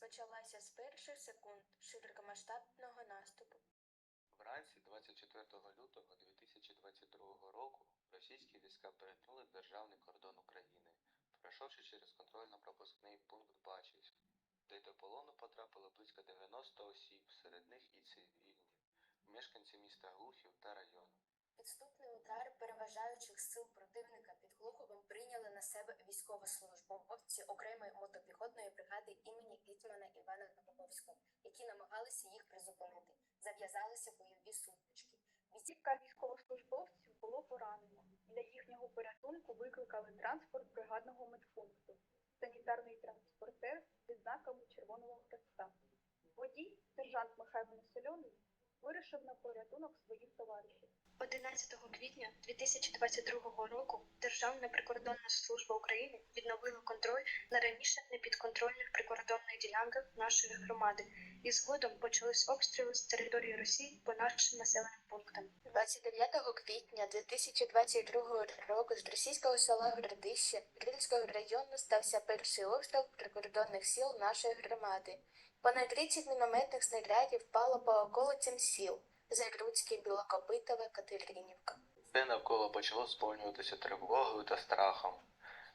розпочалася з перших секунд широкомасштабного наступу. Вранці 24 лютого 2022 року російські війська перетнули державний кордон України, пройшовши через контрольно-пропускний пункт Бачівськ, де до полону потрапило близько 90 осіб, серед них і цивільні, мешканці міста Глухів та району. Підступний удар переважаючих сил противника під Глуховом прийняли військовослужбовці окремої мотопіхотної бригади імені Гетьмана Івана Поповського, які намагалися їх призупинити. Зав'язалися бойові сутички. Кілька військовослужбовців було поранено. Для їхнього порятунку викликали транспорт бригадного медпункту, санітарний транспортер зі знаками Червоного Хреста. Водій, сержант Михайло Насольоний, вирішив на порятунок своїх товаришів. 11 квітня 2022 року Державна прикордонна служба України відновила контроль на раніше непідконтрольних прикордонних ділянках нашої громади, і згодом почались обстріли з території Росії по нашим населеним пунктам. 29 квітня 2022 року з російського села Городище Рильського району стався перший обстріл прикордонних сіл нашої громади. Понад 30 мінометних снарядів впало по околицям сіл Загрудське, Білокопитове, Катеринівка. Все навколо почало сповнюватися тривогою та страхом.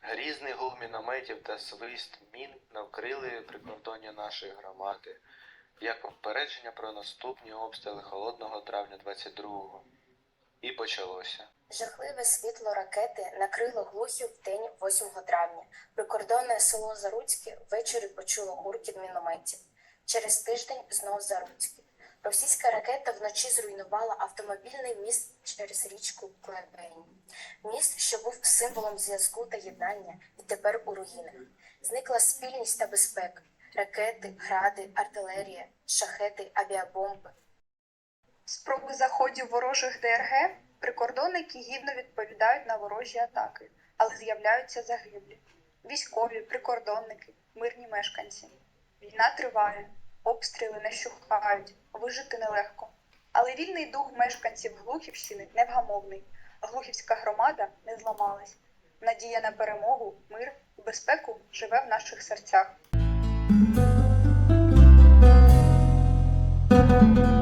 Грізний гул мінометів та свист мін навкрили прикордоння нашої громади, як попередження про наступні обстріли холодного травня 22-го. І почалося. Жахливе світло ракети накрило глухів в день 8 травня. Прикордонне село Заруцьке ввечері почуло гуркіт мінометів. Через тиждень знов Заруцьке. Російська ракета вночі зруйнувала автомобільний міст через річку Клебень. Міст, що був символом зв'язку та єднання, і тепер у руїнах. Зникла спільність та безпека. Ракети, гради, артилерія, шахети, авіабомби. Спроби заходів ворожих ДРГ прикордонники гідно відповідають на ворожі атаки, але з'являються загиблі. Військові, прикордонники, мирні мешканці. Війна триває, обстріли не щухають, вижити нелегко. Але вільний дух мешканців Глухівщини невгамовний. Глухівська громада не зламалась. Надія на перемогу, мир і безпеку живе в наших серцях. thank you